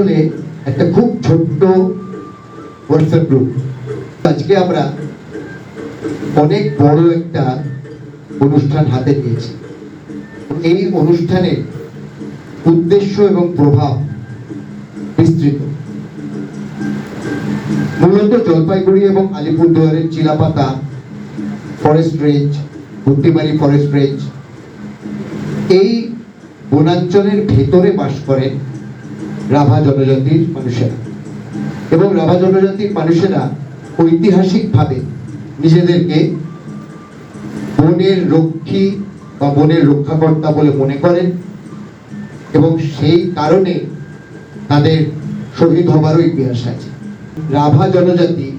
আসলে একটা খুব ছোট্ট হোয়াটসঅ্যাপ গ্রুপ আজকে আমরা অনেক বড় একটা অনুষ্ঠান হাতে নিয়েছি। এই অনুষ্ঠানের উদ্দেশ্য এবং প্রভাব বিস্তৃত। মূলত জলপাইগুড়ি এবং আলিপুরদুয়ারের Chilapata forest range Bhuttimari forest range, এই বনাঞ্চলের ভেতরে বাস করেন রাভা জনজাতির মানুষেরা। এবং রাভা জনজাতির মানুষেরা ঐতিহাসিকভাবে নিজেদেরকে বনের রক্ষী বা বনের রক্ষাকর্তা বলে মনে করেন এবং সেই কারণে তাদের শহীদ হবারও ইতিহাস আছে। রাভা জনজাতি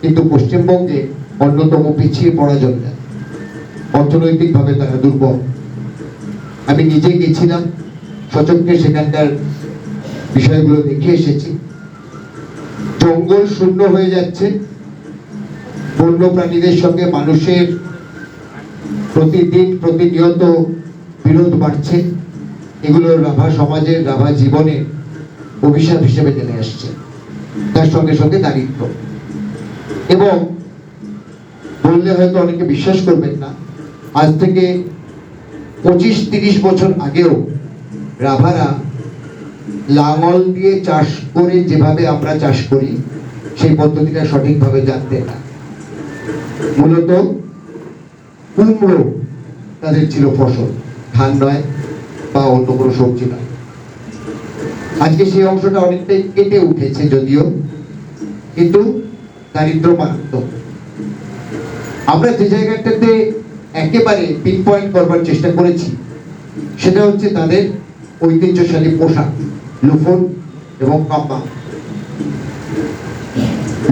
কিন্তু পশ্চিমবঙ্গে অন্যতম পিছিয়ে পড়া জনজাতি। অর্থনৈতিকভাবে তারা দুর্বল। আমি নিজে গেছিলাম সচক্ষে সেখানকার বিষয়গুলো দেখে এসেছি। জঙ্গল শূন্য হয়ে যাচ্ছে। বন্য প্রাণীদের সঙ্গে মানুষের প্রতিদিন প্রতিনিয়ত বিরোধ বাড়ছে। এগুলো রাভা সমাজের, রাভা জীবনের অভিশাপ হিসেবে নেমে আসছে। তার সঙ্গে সঙ্গে দারিদ্র। এবং বললে হয়তো অনেকে বিশ্বাস করবেন না, আজ থেকে পঁচিশ তিরিশ বছর আগেও রাভারা লাঙল দিয়ে চাষ করে যেভাবে আমরা চাষ করি, সেই পদ্ধতিটা সঠিকভাবে জানতেন না। মূলত কুমড়ো তাদের ছিল ফসল, ধান নয় বা অন্য কোনো সবজি নয়। আজকে সেই অংশটা অনেকটাই কেটে উঠেছে যদিও, কিন্তু দারিদ্র মারাত্মক। আমরা যে জায়গাটাতে একেবারে পিন পয়েন্ট করবার চেষ্টা করেছি, সেটা হচ্ছে তাদের ঐতিহ্যশালী পোশাক। লুফুন এবং কাম্বা।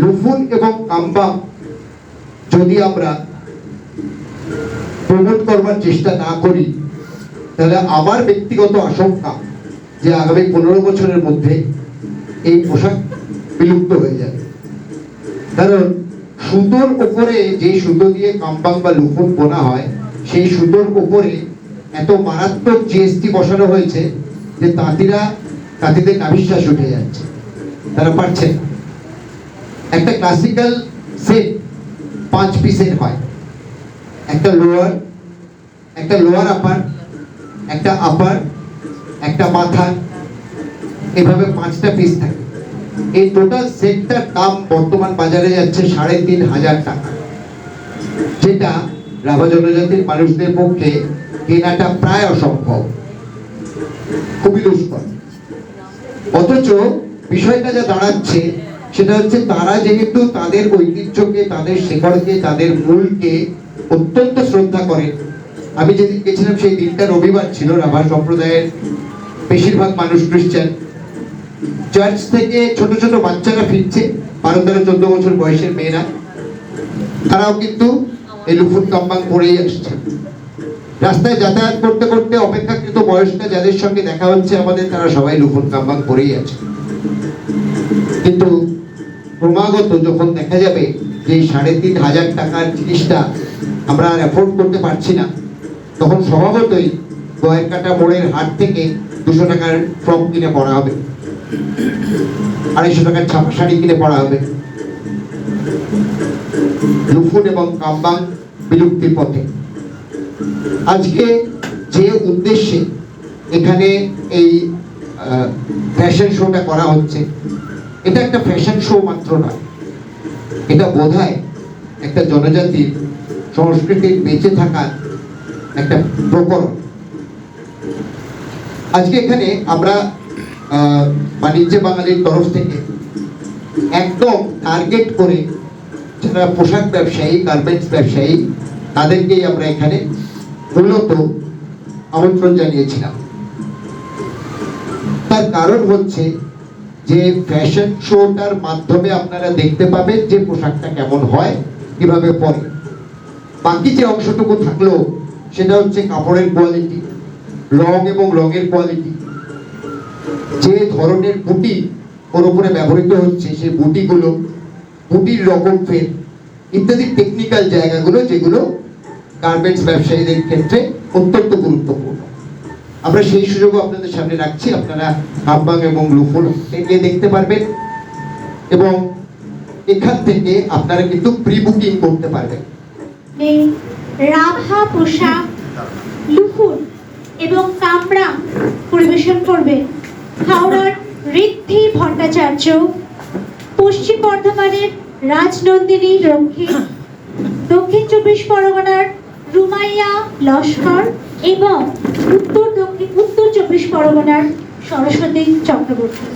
লুফুন এবং কাম্বা যদি আমরা প্রমোট করবার চেষ্টা না করি, তাহলে আমার ব্যক্তিগত আশঙ্কা যে আগামী পনেরো বছরের মধ্যে এই পোশাক বিলুপ্ত হয়ে যাবে। কারণ সুতোর উপরে যে সুতো দিয়ে কাম্বাং বা লুফুন বোনা হয়, সেই সুতোর উপরে এত মারাত্মক জিএসটি বসানো হয়েছে যে তাঁতিরা তাঁতিদের নাভিশ্বাস উঠে যাচ্ছে। তারা পারছে একটা ক্লাসিক্যাল সেট পাঁচ পিসের হয়। একটা লোয়ার একটা লোয়ার আপার একটা আপার একটা মাথা এভাবে পাঁচটা পিস থাকে। এই টোটাল সেটটার দাম বর্তমান বাজারে যাচ্ছে সাড়ে তিন হাজার টাকা। যেটা রাভা জনজাতির মানুষদের পক্ষে কেনাটা প্রায় অসম্ভব। খুবই দুষ্কর। অথচ বিষয়টা যা দাঁড়াচ্ছে, সেটা হচ্ছে তারা যেহেতু তাদের ঐতিহ্যকে, তাদের শেকড়কে তাদের মূলকে অত্যন্ত শ্রদ্ধা করেন। আমি যেদিন গেছিলাম সেই দিনটা রবিবার ছিল, রাভা সম্প্রদায়ের বেশিরভাগ মানুষ খ্রিস্টান। চার্চ থেকে ছোট ছোট বাচ্চারা ফিরছে বারো তেরো চোদ্দ বছর বয়সের মেয়েরা। তারাও কিন্তু এই লুফুন কাম্বাং পরেই আসছে। রাস্তায় যাতায়াত করতে করতে অপেক্ষাকৃত বয়স্কা যাদের সঙ্গে দেখা হচ্ছে আমাদের, তারা সবাই লুফুন কাম্বাং করেই আছে। কিন্তু ক্রমাগত যখন দেখা যাবে যে সাড়ে তিন হাজার টাকার জিনিসটা আমরা আর অ্যাফোর্ড করতে পারছি না, তখন স্বভাবতই গয়ের কাটা মোড়ের হাট থেকে দুশো টাকার ফ্রক কিনে পড়া হবে, আড়াইশো টাকার ছাপা শাড়ি কিনে পড়া হবে। লুফুন এবং কাম্বাং বিলুপ্তির পথে। আজকে যে উদ্দেশ্যে এখানে এই ফ্যাশন শোটা করা হচ্ছে, এটা একটা ফ্যাশন শো মাত্র নয় এটা বোধহয় একটা জনজাতির সংস্কৃতির বেঁচে থাকার একটা প্রকরণ। আজকে এখানে আমরা বাণিজ্য বাঙালির তরফ থেকে একদম টার্গেট করে যারা পোশাক ব্যবসায়ী গার্মেন্টস ব্যবসায়ী, তাদেরকেই আমরা এখানে মূলত আমন্ত্রণ জানিয়েছিলাম। তার কারণ হচ্ছে যে ফ্যাশন শোটার মাধ্যমে আপনারা দেখতে পাবেন যে পোশাকটা কেমন হয়, কীভাবে পরে। বাকি যে অংশটুকু থাকল, সেটা হচ্ছে কাপড়ের কোয়ালিটি রং এবং রঙের কোয়ালিটি যে ধরনের বুটি ওর উপরে ব্যবহৃত হচ্ছে, সেই বুটিগুলো, বুটির রকম ফের ইত্যাদি টেকনিক্যাল জায়গাগুলো যেগুলো গার্মেন্টস ব্যবসায়ীদের ক্ষেত্রে অত্যন্ত গুরুত্বপূর্ণ। আমরা সেই সুযোগও আপনাদের সামনে রাখছি, আপনারা হাব্বাং এবং লুফুল এগিয়ে দেখতে পারবেন। এবং এখান থেকে আপনারা কিন্তু প্রি বুকিং করতে পারবেন। রাভা পোশাক, লুফুর এবং কামরা পরিবেশন করবেন হাওড়ার ঋদ্ধি ভট্টাচার্য, পশ্চিম বর্ধমানের রাজনন্দিনী রক্ষী, দক্ষিণ চব্বিশ পরগনার রুমাইয়া লস্কর এবং উত্তর দক্ষিণ উত্তর চব্বিশ পরগনার সরস্বতী চক্রবর্তী।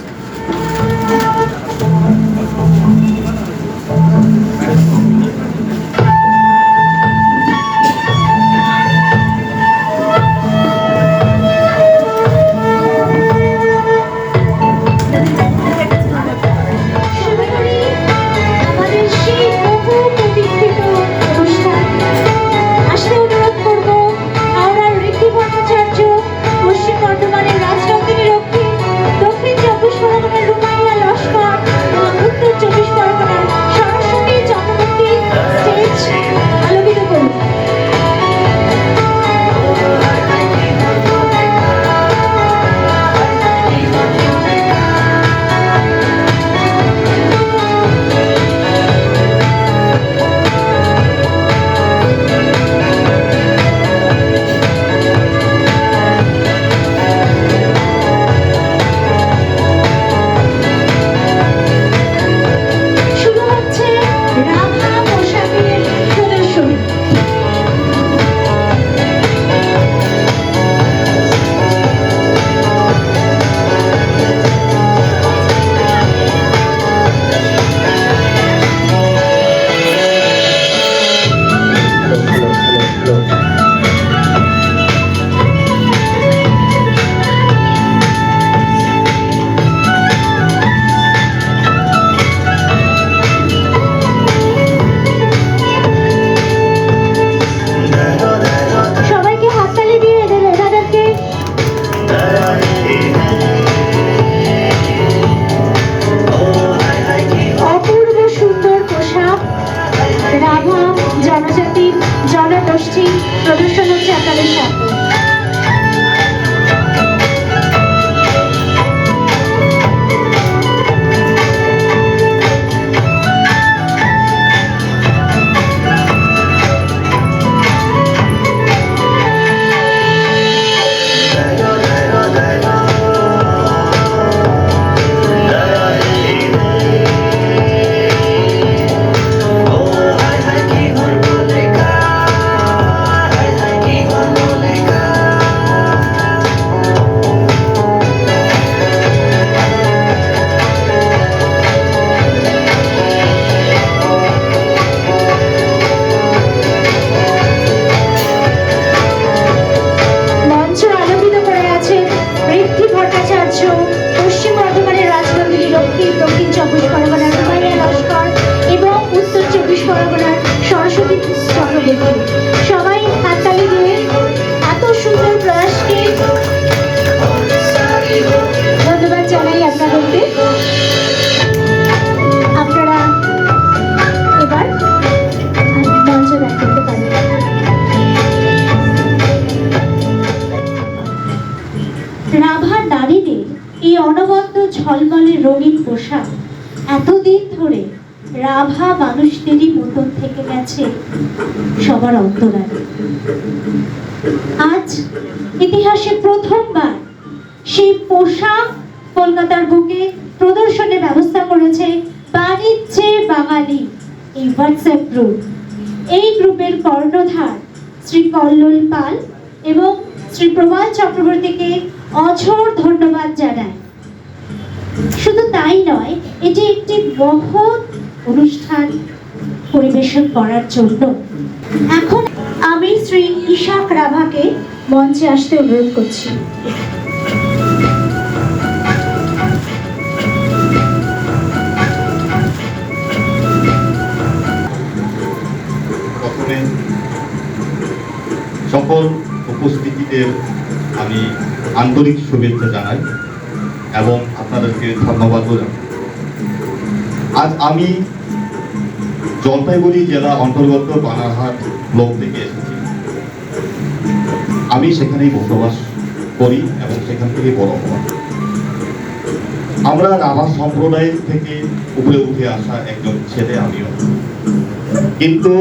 মানুষদেরই মতন থেকে গেছে সবার অন্তরালে আজ ইতিহাসে প্রথমবার সেই পোশাক কলকাতার বুকে প্রদর্শনের ব্যবস্থা করেছে বাণিজ্যে বাঙালি এই হোয়াটসঅ্যাপ গ্রুপ এই গ্রুপের কর্ণধার শ্রী কল্লোল পাল এবং শ্রী প্রবাল চক্রবর্তীকে অঝোর ধন্যবাদ জানায়। শুধু তাই নয়, এটি একটি মহৎ অনুষ্ঠান পরিবেশন করার জন্য। এখন আমি শ্রী ইশাক রাভাকে মঞ্চে আসতে অনুরোধ করছি। সকল উপস্থিতিদের আমি আন্তরিক শুভেচ্ছা জানাই এবং আপনাদেরকে ধন্যবাদও জানাই। আজ আমি জলপাইগুড়ি জেলা অন্তর্গত বানারহাট ব্লক থেকে এসেছি। আমি সেখানেই বসবাস করি এবং সেখান থেকে বড় হওয়া। আমরা রাভা সম্প্রদায় থেকে উপরে উঠে আসা একজন ছেলে আমিও। কিন্তু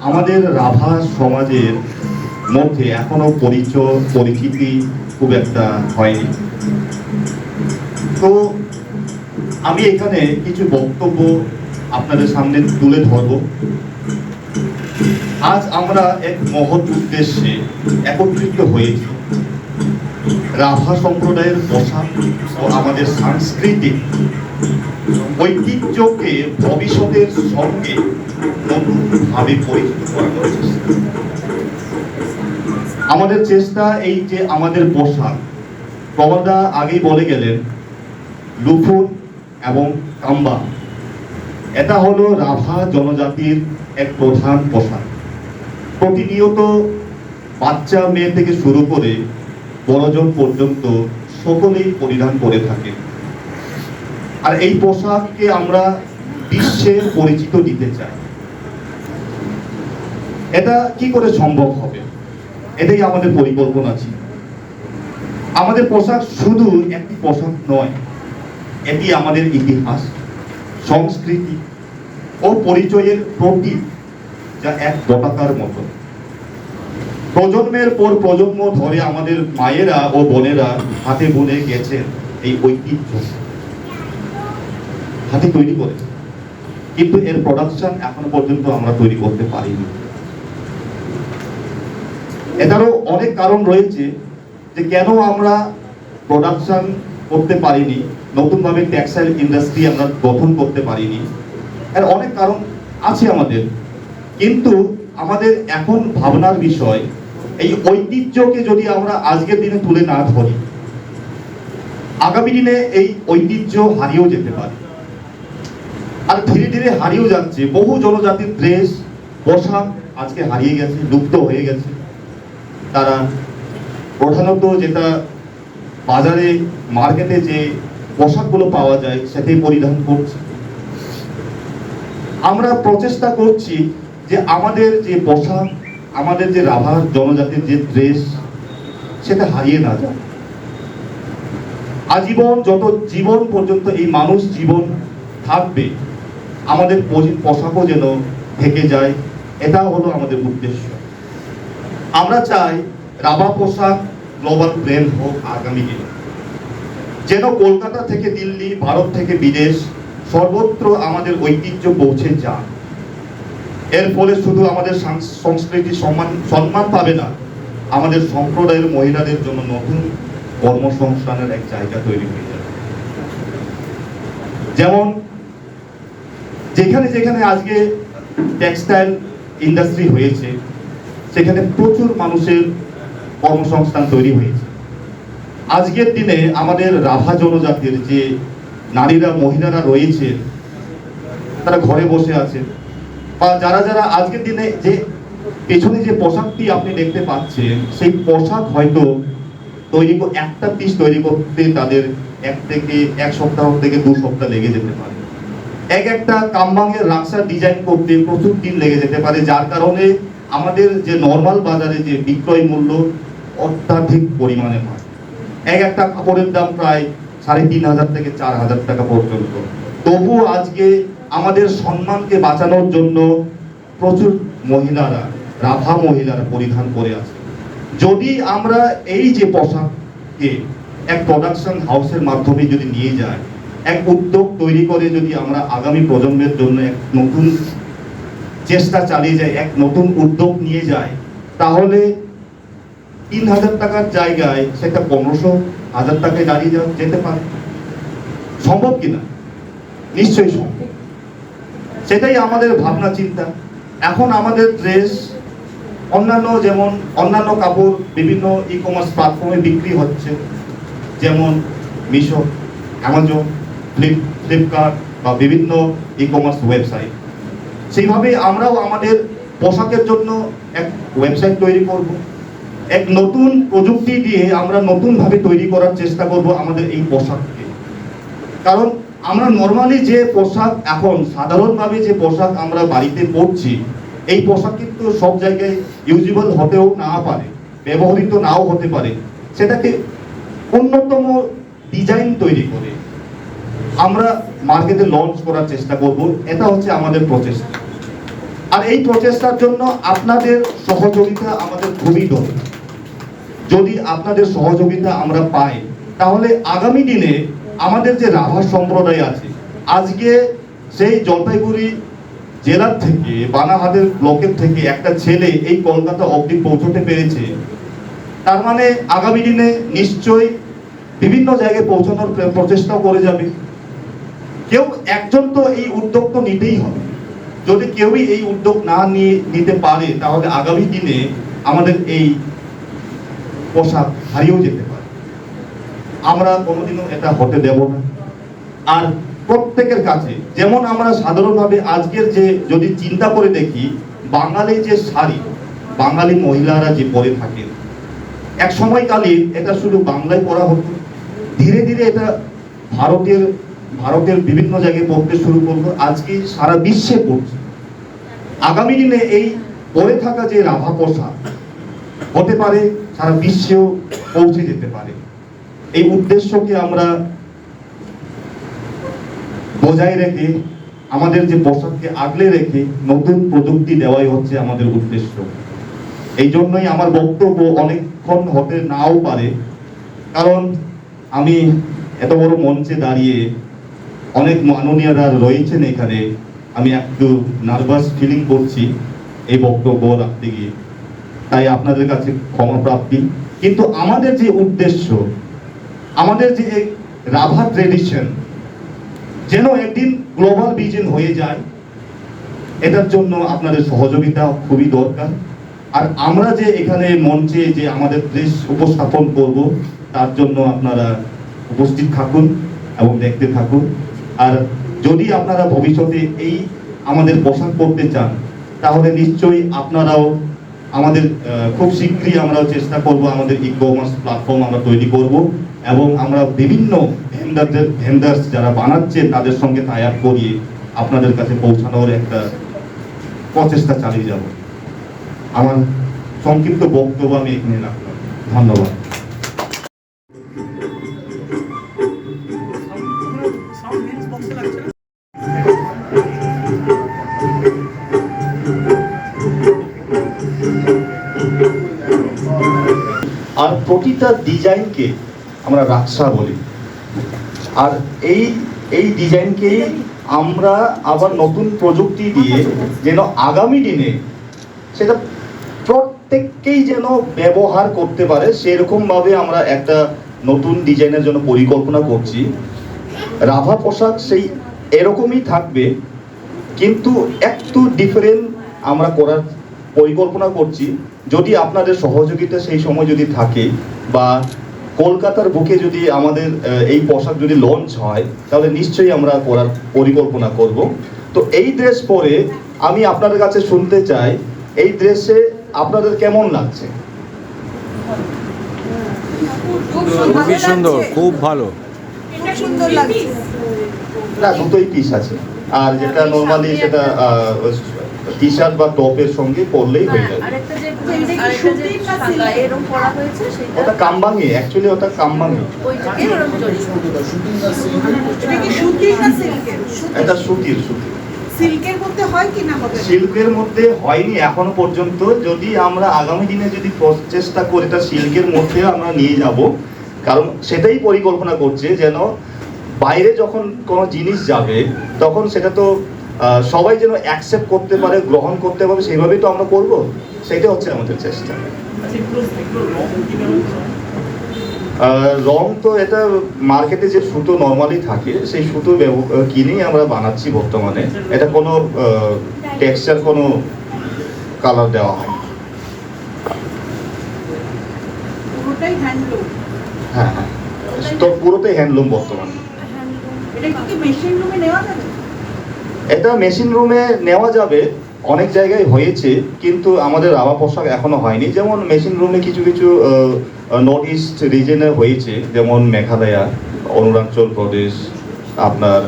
আমাদের রাভা সমাজের মধ্যে এখনও পরিচয়, পরিচিতি খুব একটা হয়নি। তো আমি এখানে কিছু বক্তব্য আপনাদের সামনে তুলে ধরব। আজ আমরা এক মহৎ উদ্দেশ্যে একত্রিত হয়েছি। রাভা সম্প্রদায়ের পোশাক ও আমাদের সাংস্কৃতিক ঐতিহ্যকে ভবিষ্যতের সঙ্গে নতুনভাবে পরিচিত চেষ্টা। আমাদের চেষ্টা এই যে আমাদের পোশাক, প্রবলদা আগেই বলে গেলেন লুফুন এবং কাম্বা। এটা হলো রাভা জনজাতির এক প্রধান পোশাক। প্রতিনিয়ত বাচ্চা মেয়ে থেকে শুরু করে বড়জন পর্যন্ত সকলেই পরিধান করে থাকে। আর এই পোশাককে আমরা বিশ্বে পরিচিত দিতে চাই। এটা কি করে সম্ভব হবে? এটাই আমাদের পরিকল্পনা ছিল। আমাদের পোশাক শুধু একটি পোশাক নয় এটি আমাদের ইতিহাস, সংস্কৃতি ও পরিচয়ের প্রতীক যা এক পতাকার মতো। প্রজন্মের পর প্রজন্ম ধরে আমাদের মায়েরা ও বোনেরা হাতে বুনে গেছেন এই ঐতিহ্য। হাতে তৈরি করেছে কিন্তু এর প্রোডাকশন এখনও পর্যন্ত আমরা তৈরি করতে পারিনি। এটারও অনেক কারণ রয়েছে যে কেন আমরা প্রোডাকশন করতে পারিনি। নতুনভাবে টেক্সটাইল ইন্ডাস্ট্রি আমরা গঠন করতে পারিনি। এর অনেক কারণ আছে আমাদের। কিন্তু আমাদের এখন ভাবনার বিষয়, এই ঐতিহ্যকে যদি আমরা আজকের দিনে তুলে না ধরি, আগামী দিনে এই ঐতিহ্য হারিয়েও যেতে পারে। আর ধীরে ধীরে হারিয়েও যাচ্ছে। বহু জনজাতির ড্রেস পোশাক আজকে হারিয়ে গেছে, লুপ্ত হয়ে গেছে। তারা প্রধানত যেটা বাজারে, মার্কেটে যে পোশাকগুলো পাওয়া যায়, সেটাই পরিধান করছে। আমরা প্রচেষ্টা করছি যে আমাদের যে পোশাক, আমাদের যে রাভা জনজাতির যে ড্রেস, সেটা হারিয়ে না যায় আজীবন যত জীবন পর্যন্ত এই মানুষ জীবন থাকবে, আমাদের পোশাকও যেন থেকে যায়, এটা হলো আমাদের উদ্দেশ্য। আমরা চাই রাভা পোশাক, গ্লোবাল ব্র্যান্ড হোক আগামী দিনে। যেন কলকাতা থেকে দিল্লি, ভারত থেকে বিদেশ সর্বত্র আমাদের ঐতিহ্য পৌঁছে যান এর ফলে শুধু আমাদের সংস্কৃতি সম্মান সম্মান পাবে না, আমাদের সম্প্রদায়ের মহিলাদের জন্য নতুন কর্মসংস্থানের এক জায়গা তৈরি হয়ে যাবে। যেমন, যেখানে যেখানে আজকে টেক্সটাইল ইন্ডাস্ট্রি হয়েছে, সেখানে প্রচুর মানুষের কর্মসংস্থান তৈরি হয়েছে। আজকের দিনে আমাদের রাভা জনজাতির যে নারীরা, মহিলারা রয়েছে, তারা ঘরে বসে আছে, বা যারা যারা আজকের দিনে যে পেছনে যে পোশাকটি আপনি দেখতে পাচ্ছেন, সেই পোশাক হয়তো তৈরি একটা পিস তৈরি করতে তাদের এক থেকে এক সপ্তাহ থেকে দু সপ্তাহ লেগে যেতে পারে। এক একটা কামবাঙের রাক্সা ডিজাইন করতে প্রচুর দিন লেগে যেতে পারে, যার কারণে আমাদের যে নর্মাল বাজারে যে বিক্রয় মূল্য অত্যাধিক পরিমাণে হয় এক একটা কাপড়ের দাম প্রায় সাড়ে তিন হাজার থেকে চার হাজার টাকা পর্যন্ত। তবু আজকে আমাদের সম্মানকে বাঁচানোর জন্য প্রচুর মহিলারা, রাভা মহিলারা পরিধান করে আছে। যদি আমরা এই যে পোশাককে এক প্রোডাকশন হাউসের মাধ্যমে যদি নিয়ে যায় এক উদ্যোগ তৈরি করে যদি আমরা আগামী প্রজন্মের জন্য এক নতুন চেষ্টা চালিয়ে যাই, এক নতুন উদ্যোগ নিয়ে যায় তাহলে তিন হাজার টাকার জায়গায় সেটা পনেরোশো হাজার টাকায় দাঁড়িয়ে যাওয়া যেতে পারে। সম্ভব কিনা? নিশ্চয়ই সম্ভব। সেটাই আমাদের ভাবনা, চিন্তা। এখন আমাদের ড্রেস অন্যান্য যেমন, অন্যান্য কাপড় বিভিন্ন ই কমার্স প্ল্যাটফর্মে বিক্রি হচ্ছে। যেমন মিশো, অ্যামাজন, ফ্লিপ ফ্লিপকার্ট বা বিভিন্ন ই কমার্স ওয়েবসাইট সেইভাবে আমরাও আমাদের পোশাকের জন্য এক ওয়েবসাইট তৈরি করব। এক নতুন প্রযুক্তি দিয়ে আমরা নতুনভাবে তৈরি করার চেষ্টা করব আমাদের এই পোশাককে। কারণ আমরা নর্মালি যে পোশাক এখন, সাধারণভাবে যে পোশাক আমরা বাড়িতে পরছি, এই পোশাক কিন্তু সব জায়গায় ইউজেবল হতেও না পারে, ব্যবহৃত নাও হতে পারে। সেটাকে অন্যতম ডিজাইন তৈরি করে আমরা মার্কেটে লঞ্চ করার চেষ্টা করব। এটা হচ্ছে আমাদের প্রচেষ্টা। আর এই প্রচেষ্টার জন্য আপনাদের সহযোগিতা আমাদের খুবই দরকার। যদি আপনাদের সহযোগিতা আমরা পাই, তাহলে আগামী দিনে আমাদের যে রাভা সম্প্রদায় আছে, আজকে সেই জলপাইগুড়ি জেলার থেকে বানাহাটের ব্লকের থেকে একটা ছেলে এই কলকাতা অবধি পৌঁছতে পেরেছে, তার মানে আগামী দিনে নিশ্চয়ই বিভিন্ন জায়গায় পৌঁছানোর প্রে- প্রচেষ্টাও করে যাবে। কেউ একজন তো এই উদ্যোগ তো নিতেই হবে। যদি কেউই এই উদ্যোগ না নিয়ে, নিতে পারে, তাহলে আগামী দিনে আমাদের এই পোশাক হারিয়েও যেতে পারে। আমরা কোনোদিনও এটা হতে দেব না। আর প্রত্যেকের কাছে, যেমন আমরা সাধারণভাবে আজকের যে, যদি চিন্তা করে দেখি, বাঙালি যে শাড়ি, বাঙালি মহিলারা যে পরে থাকেন এক সময়কালীন এটা শুধু বাংলায় পড়া হতো। ধীরে ধীরে এটা ভারতের ভারতের বিভিন্ন জায়গায় পড়তে শুরু করল। আজকে সারা বিশ্বে পড়ছে। আগামী দিনে এই পরে থাকা যে রাভা পোশাক হতে পারে সারা বিশ্বেও পৌঁছে যেতে পারে। এই উদ্দেশ্যকে আমরা বজায় রেখে, আমাদের যে পোশাককে আগলে রেখে নতুন প্রযুক্তি দেওয়াই হচ্ছে আমাদের উদ্দেশ্য। এই জন্যই আমার বক্তব্য অনেকক্ষণ হতে নাও পারে, কারণ আমি এত বড় মঞ্চে দাঁড়িয়ে অনেক মাননীয়রা রয়েছেন এখানে। আমি একটু নার্ভাস ফিলিং করছি এই বক্তব্য রাখতে গিয়ে। তাই আপনাদের কাছে ক্ষমা প্রাপ্তি। কিন্তু আমাদের যে উদ্দেশ্য, আমাদের যে রাভা ট্রেডিশন যেন একদিন গ্লোবাল ভিজন হয়ে যায়, এটার জন্য আপনাদের সহযোগিতা খুবই দরকার। আর আমরা যে এখানে মঞ্চে যে আমাদের দেশ উপস্থাপন করব, তার জন্য আপনারা উপস্থিত থাকুন এবং দেখতে থাকুন। আর যদি আপনারা ভবিষ্যতে এই আমাদের পোশাক পরতে চান, তাহলে নিশ্চয়ই আপনারাও আমাদের খুব শীঘ্রই আমরা চেষ্টা করব আমাদের ই কমার্স প্ল্যাটফর্ম আমরা তৈরি করব এবং আমরা বিভিন্ন ভেন্ডারদের ভেন্ডার্স যারা বানাচ্ছে তাদের সঙ্গে তায়াত করিয়ে আপনাদের কাছে পৌঁছানোর একটা প্রচেষ্টা চালিয়ে যাব। আমার সংক্ষিপ্ত বক্তব্য আমি এখানে রাখলাম। ধন্যবাদ। প্রতিটা ডিজাইনকে আমরা রাক্সা বলি। আর এই এই ডিজাইনকেই আমরা আবার নতুন প্রযুক্তি দিয়ে যেন আগামী দিনে সেটা প্রত্যেককেই যেন ব্যবহার করতে পারে, সেরকমভাবে আমরা একটা নতুন ডিজাইনের জন্য পরিকল্পনা করছি। রাভা পোশাক সেই এরকমই থাকবে, কিন্তু একটু ডিফারেন্ট আমরা করার পরিকল্পনা করছি। যদি আপনাদের সহযোগিতা সেই সময় যদি থাকে বা কলকাতার বুকে যদি আমাদের এই পোশাক যদি লঞ্চ হয় তাহলে নিশ্চয়ই আমরা করার পরিকল্পনা করব। তো এই ড্রেস পরে আমি আপনাদের কাছে শুনতে চাই এই ড্রেসে আপনাদের কেমন লাগছে? খুবই সুন্দর খুব ভালো। খুব সুন্দর লাগছে। না দুটোই পিস আছে। আর যেটা নর্মালি সেটা টি শার্ট বা টপের সঙ্গে পরলেই হয়ে যাবে। আরেকটা যে আরেকটা যে সাদা এরকম করা হয়েছে সেটা ওটা কামবাঙি অ্যাকচুয়ালি ওটা কামবাঙি। ওইটাকে ওরকম জড়িয়ে এটা সুতির সুতির। সিল্কের মধ্যে হয় কি না হবে? সিল্কের মধ্যে হয়নি এখনও পর্যন্ত। যদি আমরা আগামী দিনে যদি প্রচেষ্টা করি এটা সিল্কের মধ্যে আমরা নিয়ে যাব। কারণ সেটাই পরিকল্পনা করছে যেন বাইরে যখন কোনো জিনিস যাবে তখন সেটা তো সবাই যেন অ্যাকসেপ্ট করতে পারে গ্রহণ করতে পারে সেইভাবেই তো আমরা করব। সেটা হচ্ছে আমাদের চেষ্টা। আহ, রং তো এটা মার্কেটে যে সুতো নর্মালি থাকে সেই সুতো কিনেই আমরা বানাচ্ছি বর্তমানে। এটা কোনো টেক্সচার কোনো কালার দেওয়া হয়। হ্যাঁ হ্যাঁ। তো পুরোটাই হ্যান্ডলুম বর্তমানে। এটা কি মেশিন রুমে নেওয়া যাবে? এটা মেশিন রুমে নেওয়া যাবে, অনেক জায়গায় হয়েছে, কিন্তু আমাদের রাবা পোশাক এখনও হয়নি। যেমন মেশিন রুমে কিছু কিছু নর্থ ইস্ট রিজনে হয়েছে, যেমন মেঘালয়া, অরুণাচল প্রদেশ, আপনার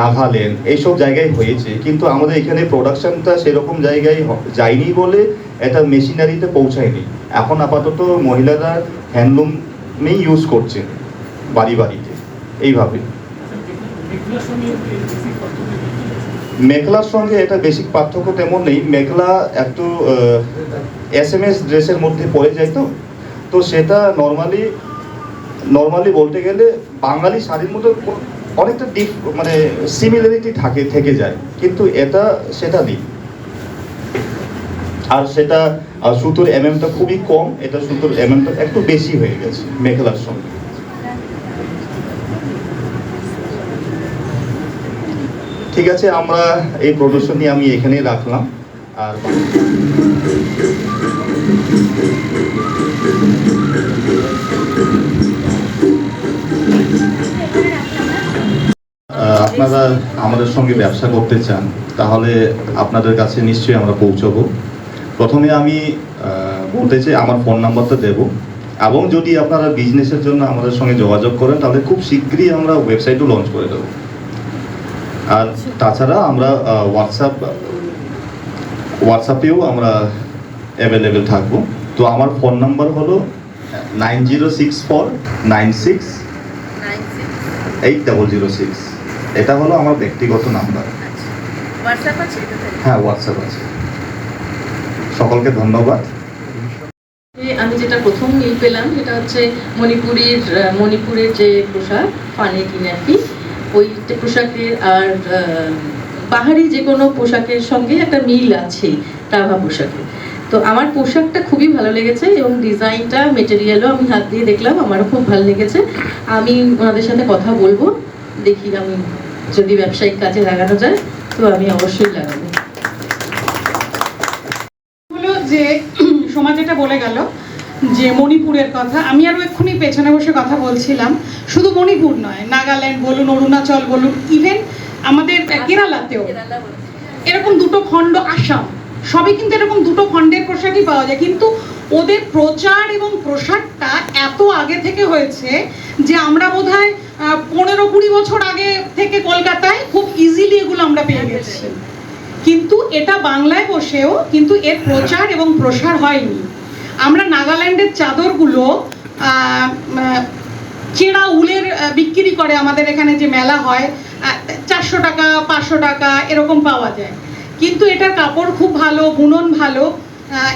নাগাল্যান্ড, এইসব জায়গায় হয়েছে। কিন্তু আমাদের এখানে প্রোডাকশনটা সেরকম জায়গায় যায়নি বলে এটা মেশিনারিতে পৌঁছায়নি। এখন আপাতত মহিলারা হ্যান্ডলুমই ইউজ করছে বাড়ি বাড়িতে, এইভাবে। মেখলার সঙ্গে এটা বেসিক পার্থক্য তেমন নেই। মেখলা একটু এস এম এস ড্রেসের মধ্যে পড়ে যায় তো। তো সেটা নর্মালি নর্মালি বলতে গেলে বাঙালি শাড়ির মধ্যে অনেকটা ডিফ মানে সিমিলারিটি থাকে, থেকে যায়। কিন্তু এটা, সেটা নেই। আর সেটা সুতোর এমএমটা খুবই কম। এটা সুতোর এমএমটা একটু বেশি হয়ে গেছে, মেখলার সঙ্গে। ঠিক আছে, আমরা এই প্রদর্শনী আমি এখানেই রাখলাম। আর আপনারা আমাদের সঙ্গে ব্যবসা করতে চান, তাহলে আপনাদের কাছে নিশ্চয়ই আমরা পৌঁছবো। প্রথমে আমি বলতে চাই, আমার ফোন নাম্বারটা দেব। এবং যদি আপনারা বিজনেসের জন্য আমাদের সঙ্গে যোগাযোগ করেন, তাহলে খুব শীঘ্রই আমরা ওয়েবসাইটও লঞ্চ করে দেবো। আর তাছাড়া আমরা হোয়াটসঅ্যাপ হোয়াটসঅ্যাপেও আমরা অ্যাভেলেবেল থাকব। তো আমার ফোন নাম্বার হলো nine zero six four nine six eight double zero six এটা হলো আমার ব্যক্তিগত নাম্বার এটাতে? হ্যাঁ হোয়াটসঅ্যাপ আছে। সকলকে ধন্যবাদ। আমি যেটা প্রথম ই পেলাম সেটা হচ্ছে মণিপুরের মণিপুরের যে পোশাক পানি কিনে আর কি। ওই পোশাকের আর পাহাড়ি যে কোনো পোশাকের সঙ্গে একটা মিল আছে টাভা পোশাকে। তো আমার পোশাকটা খুবই ভালো লেগেছে এবং ডিজাইনটা মেটেরিয়ালও আমি হাত দিয়ে দেখলাম, আমারও খুব ভালো লেগেছে। আমি ওনাদের সাথে কথা বলব, দেখি আমি যদি ব্যবসায়িক কাজে লাগানো যায়, তো আমি অবশ্যই লাগাবো। যে মণিপুরের কথা আমি আরও এক্ষুনি পেছনে বসে কথা বলছিলাম। শুধু মণিপুর নয় নাগাল্যান্ড বলুন অরুণাচল বলুন ইভেন আমাদের কেরালাতেও। এরকম দুটো খণ্ড আসাম সবই কিন্তু এরকম দুটো খণ্ডের পোশাকই পাওয়া যায়। কিন্তু ওদের প্রচার এবং প্রসারটা এত আগে থেকে হয়েছে যে আমরা বোধ হয় পনেরো কুড়ি বছর আগে থেকে কলকাতায় খুব ইজিলি এগুলো আমরা পেয়ে গেছি। কিন্তু এটা বাংলায় বসেও কিন্তু এর প্রচার এবং প্রসার হয়নি। আমরা নাগাল্যান্ডের চাদরগুলো আহ, চেরা উলের বিক্রি করে আমাদের এখানে যে মেলা হয় চারশো টাকা পাঁচশো টাকা এরকম পাওয়া যায়। কিন্তু এটার কাপড় খুব ভালো বুনন ভালো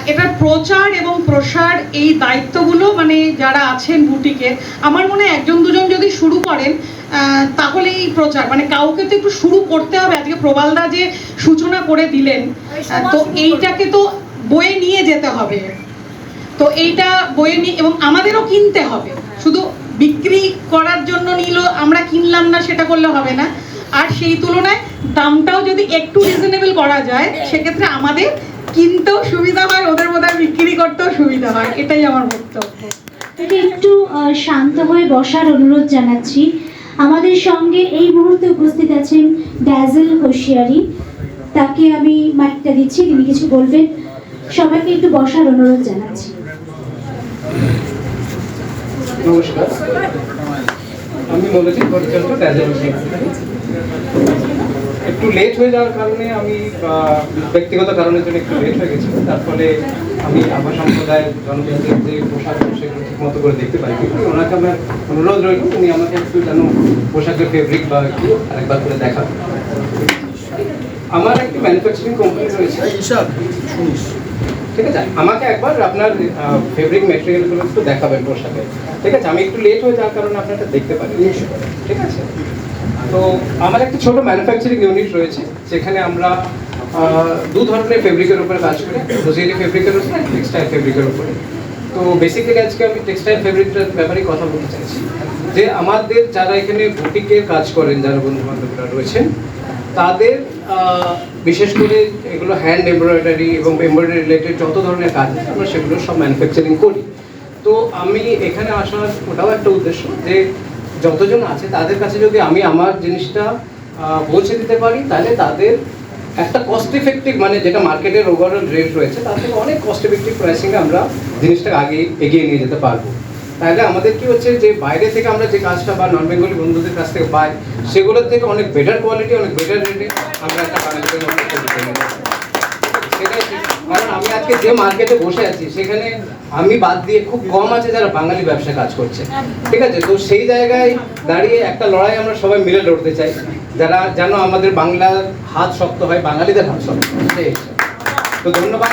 এটার প্রচার এবং প্রসার এই দায়িত্বগুলো মানে যারা আছেন বুটিকে আমার মনে হয় একজন দুজন যদি শুরু করেন তাহলে এই প্রচার মানে কাউকে তো একটু শুরু করতে হবে। আজকে প্রবালদা যে সূচনা করে দিলেন তো এইটাকে তো বয়ে নিয়ে যেতে হবে। তো এইটা বয়ে নিয়ে এবং আমাদেরও কিনতে হবে। শুধু বিক্রি করার জন্য নিল আমরা কিনলাম না, সেটা করলে হবে না। আর সেই তুলনায় দামটাও যদি একটু রিজনেবল করা যায়, সেক্ষেত্রে আমাদের কিনতেও সুবিধা হয়, ওদের বোধহয় বিক্রি করতেও সুবিধা হয়। এটাই আমার বক্তব্য। একটু শান্ত হয়ে বসার অনুরোধ জানাচ্ছি। আমাদের সঙ্গে এই মুহূর্তে উপস্থিত আছেন ড্যাজেল হোশিয়ারি। তাকে আমি মাইকটা দিচ্ছি, তিনি কিছু বলবেন। সবাইকে একটু বসার অনুরোধ জানাচ্ছি। নমস্কার। আমি মনোজিৎ ভট্টাচার্য ড্যাজেল একটু লেট হয়ে যাওয়ার কারণে আমি ব্যক্তিগত কারণের জন্য একটু লেট হয়ে গেছিল তার ফলে আমি আমার সম্প্রদায়ের জনজাতির যে পোশাক, সেগুলো ঠিক মতো করে দেখতে পাই কিন্তু ওনাকে আমার অনুরোধ রইল, উনি আমাকে একটু যেন পোশাকের ফেব্রিক বা একটু আরেকবার করে দেখাবেন আমার একটি ম্যানুফ্যাকচারিং কোম্পানি রয়েছে। ঠিক আছে? আমাকে একবার আপনার ফেব্রিক মেটেরিয়ালগুলো একটু দেখাবেন পোশাকে ঠিক আছে? আমি একটু লেট হয়ে যাওয়ার কারণে আপনারটা দেখতে পারি। ঠিক আছে? তো আমার একটা ছোট ম্যানুফ্যাকচারিং ইউনিট রয়েছে যেখানে আমরা দু ধরনের ফেব্রিকের উপরে কাজ করি। হোজিয়ারি ফেব্রিকের উপরে টেক্সটাইল ফেব্রিকের উপরে। তো বেসিক্যালি আজকে আমি টেক্সটাইল ফেব্রিকটার ব্যাপারে কথা বলতে চাইছি। যে আমাদের যারা এখানে বুটিকের কাজ করেন যারা বন্ধু বান্ধবরা রয়েছেন তাদের বিশেষ করে এগুলো হ্যান্ড এমব্রয়ডারি এবং এমব্রয়ডারি রিলেটেড যত ধরনের কাজ আছে, আমরা সেগুলো সব ম্যানুফ্যাকচারিং করি। তো আমি এখানে আসার ওটাও একটা উদ্দেশ্য যে যতজন আছে, তাদের কাছে যদি আমি আমার জিনিসটা পৌঁছে দিতে পারি, তাহলে তাদের একটা কস্ট ইফেক্টিভ মানে যেটা মার্কেটের ওভারঅল রেট রয়েছে, তার থেকে অনেক কস্ট ইফেক্টিভ প্রাইসিংয়ে আমরা জিনিসটাকে আগে এগিয়ে নিয়ে যেতে পারব। তাহলে আমাদের কি হচ্ছে যে বাইরে থেকে আমরা যে কাজটা বা নন বেঙ্গলি বন্ধুদের কাছ থেকে পাই, সেগুলোর থেকে অনেক বেটার কোয়ালিটি অনেক বেটার রেটে আমরা একটা কারণ আমি আজকে যে মার্কেটে বসে আছি, সেখানে আমি বাদ দিয়ে খুব কম আছে যারা বাঙালি ব্যবসা কাজ করছে। ঠিক আছে? তো সেই জায়গায় দাঁড়িয়ে একটা লড়াই আমরা সবাই মিলে লড়তে চাই। যারা যেন আমাদের বাংলার হাত শক্ত হয়, বাঙালিদের হাত শক্ত তো ধন্যবাদ।